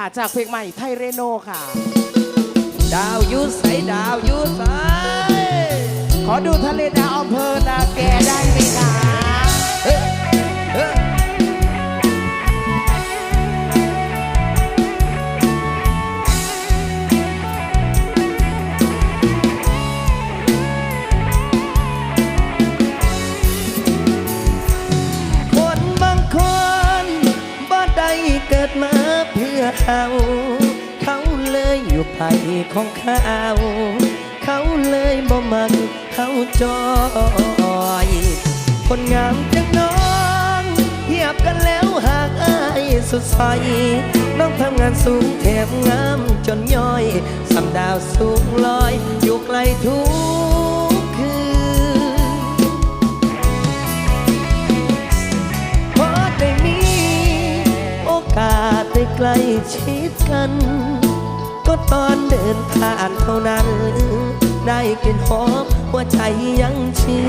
ค่ะจากเพลงใหม่ไทยเรโนค่ะ ดาวอยุใสดาวอยุใสขอดูทะเลดาวอำเภอนาแกได้ไหมคะ เขา เขาเลยอยู่ไผ่ของเขา เขาเลยบ่มักเขาจอยคนงามจังน้องเทียบกันแล้วหากอายสุดใสน้องทำงานสูงแถมงามจนย่อยสำดาวสูงลอยอยู่ไกลทุก ได้ใกล้ชิดกัน ก็ตอนเดินผ่านเท่านั้น ได้กลิ่นหอมหัวใจยังชื่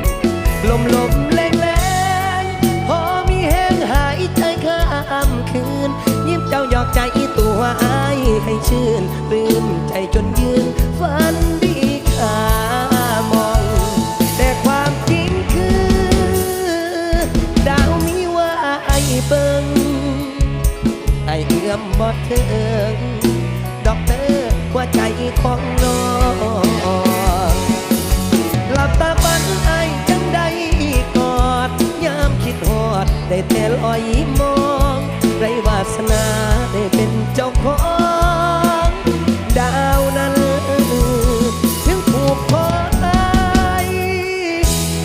นลมลมแรงแรงพอมีแห้งหายใจข้ามคืน ยิ้มเจ้าหยอกใจตัวอายให้ชื่นลืม ไอ้เอื้อมบอดถึงดอกเตอร์หัวใจของน้องหลับตาฝันไอจังได้กอดยามคิดหอด ได้แต่ลอยมองไรวาสนาได้เป็นเจ้าของดาวนั้นถึงผูกคอตาย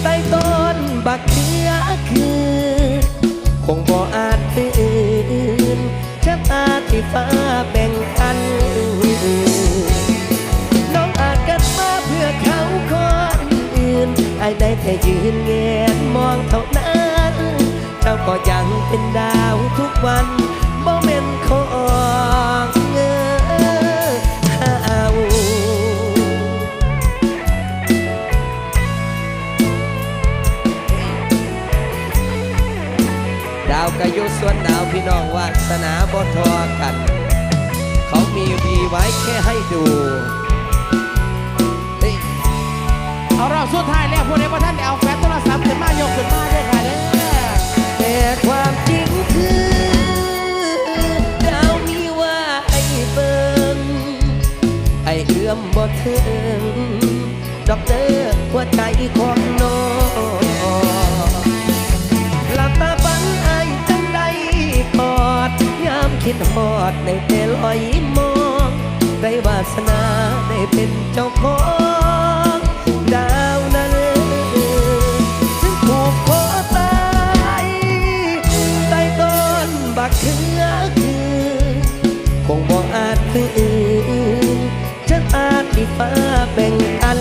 ใต้ต้นบักเขือคือ คงบ่อ ก็ยังเป็นดาวทุกวันบ่แม่นของเงอเฮาดาวกะยุส่วนดาวพี่น้องวาสนาบทอกัน เขามีวีไว้แค่ให้ดู บ่ถึงดอกเตอร์หัวใจของน้องหลับตาฝันไอจังได้กอดยามคิดหอดในแต่ลอยมองได้วาสนาได้เป็นเจ้าของดาวนั้นถึงผูกคอตายใต้ต้นบักเขือคือคงบอกอาจตื่น ฉันอาจที่ฟ้าแบ่งกัน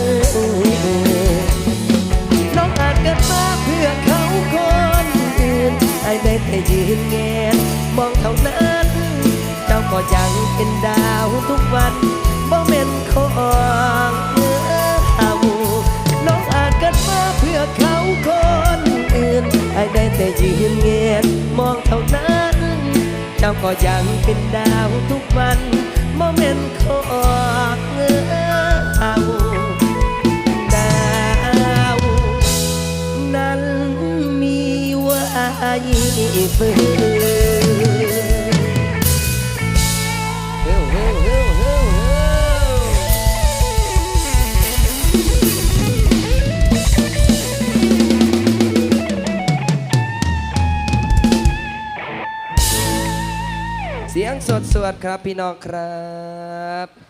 น้องอาจเกิดมาเพื่อเขาคนอื่นไอ้ได้แต่ยืนแงนมองเท่านั้น เจ้าก็ยังเป็นดาวทุกวันบ่แม่นของเฮาน้องอาจเกิดมาเพื่อเขาคนอื่นไอ้ได้แต่ยืนแงนมองเท่านั้น เจ้าก็ยังเป็นดาวทุกวัน เพื่อเฮ้วเฮ้วเฮ้วเฮ้วเฮ้วเสียงสดสวดครับพี่น้องครับ